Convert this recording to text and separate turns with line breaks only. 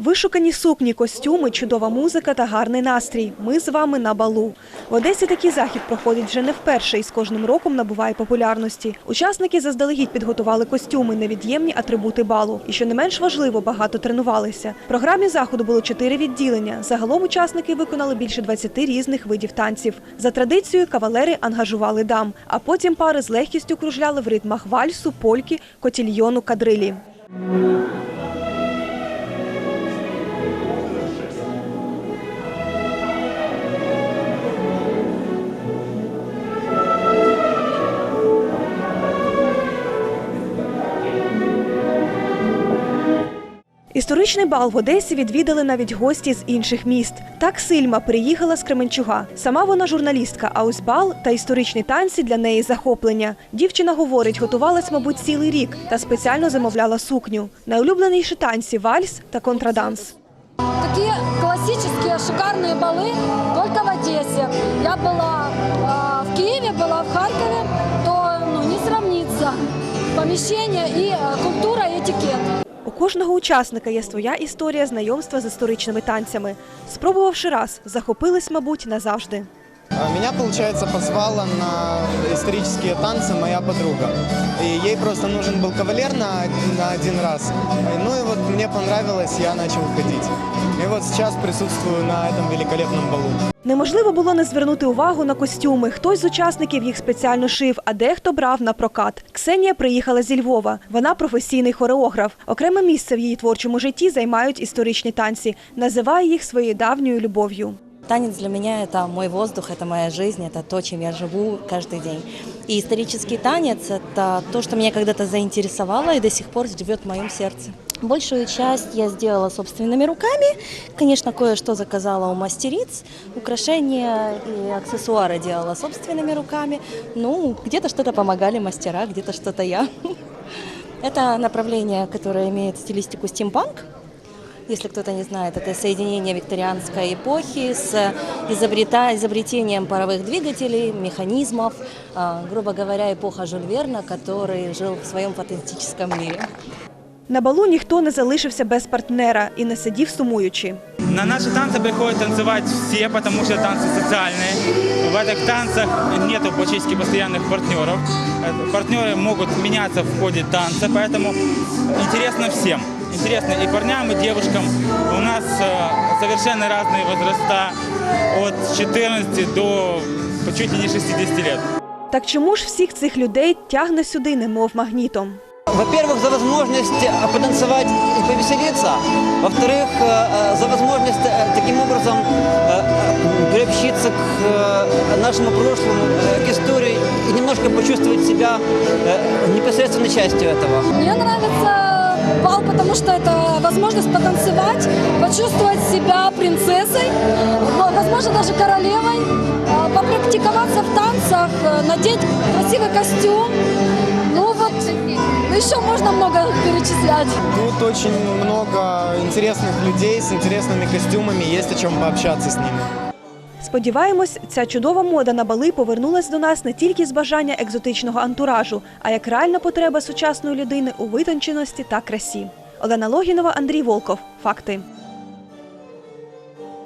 Вишукані сукні, костюми, чудова музика та гарний настрій. Ми з вами на балу. В Одесі такий захід проходить вже не вперше і з кожним роком набуває популярності. Учасники заздалегідь підготували костюми, невід'ємні атрибути балу. І що не менш важливо, багато тренувалися. В програмі заходу було чотири відділення. Загалом учасники виконали більше 20 різних видів танців. За традицією кавалери ангажували дам, а потім пари з легкістю кружляли в ритмах вальсу, польки, котільйону, кадрилі. Історичний бал в Одесі відвідали навіть гості з інших міст. Так Сильма приїхала з Кременчуга. Сама вона журналістка, а ось бал та історичні танці для неї захоплення. Дівчина говорить, готувалась, мабуть, цілий рік та спеціально замовляла сукню. Найулюбленіші танці вальс та контраданс.
Такие классические шикарные балы только в Одессе. Я была э, в Киеве, была в Харькове, то ну, не сравнится помещение и э, культура, и этикет.
У кожного учасника є своя історія знайомства з історичними танцями. Спробувавши раз, захопились, мабуть, назавжди.
А Меня, получается, позвала на исторические танцы моя подруга. И ей просто нужен был кавалер на, на один раз. Ну и вот мне понравилось, я начал ходить. И вот сейчас присутствую на этом великолепном балу.
Неможливо було не звернути увагу на костюми. Хтось з учасників їх спеціально шив, а дехто брав на прокат. Ксенія приїхала зі Львова. Вона професійний хореограф. Окреме місце в її творчому житті займають історичні танці. Називає їх своєю давньою любов'ю.
Танец для меня – это мой воздух, это моя жизнь, это то, чем я живу каждый день. И исторический танец – это то, что меня когда-то заинтересовало и до сих пор живет в моем сердце. Большую часть я сделала собственными руками. Конечно, кое-что заказала у мастериц. Украшения и аксессуары делала собственными руками. Ну, где-то что-то помогали мастера, где-то что-то я. Это направление, которое имеет стилистику стимпанк. Если кто-то не знает, это соединение викторианской эпохи с изобрета- изобретением паровых двигателей, механизмов. А, грубо говоря, эпоха Жюль Верна, который жил в своем фантастическом мире.
На балу ніхто не залишився без партнера і не сидів сумуючи.
На наши танцы приходят танцевать все, потому что танцы социальные. В этих танцах нету практически постоянных партнеров. Э, Партнеры могут меняться в ходе танца, поэтому интересно всем. Интересно и парням, и девушкам. У нас э, совершенно разные возраста, от 14 до чуть ли не 60 лет.
Так чому ж всіх цих людей тягне сюди, немов магнітом?
Во-первых, за возможность э, потанцевать и повеселиться. Во-вторых, э, э, за возможность э, таким образом э, э, приобщиться к э, нашему прошлому, э, к истории и немножко почувствовать себя э, непосредственно частью этого.
Мне нравится бал, потому что это возможность потанцевать, почувствовать себя принцессой, в- возможно, даже королевой, э, попрактиковаться в танцах, э, надеть красивый костюм. Ну вот, еще можно много перечислять.
Тут очень много интересных людей с интересными костюмами, есть о чем пообщаться с ними.
Сподіваємось, ця чудова мода на бали повернулась до нас не тільки з бажання екзотичного антуражу, а як реальна потреба сучасної людини у витонченості та красі. Олена Логінова, Андрій Волков. Факти.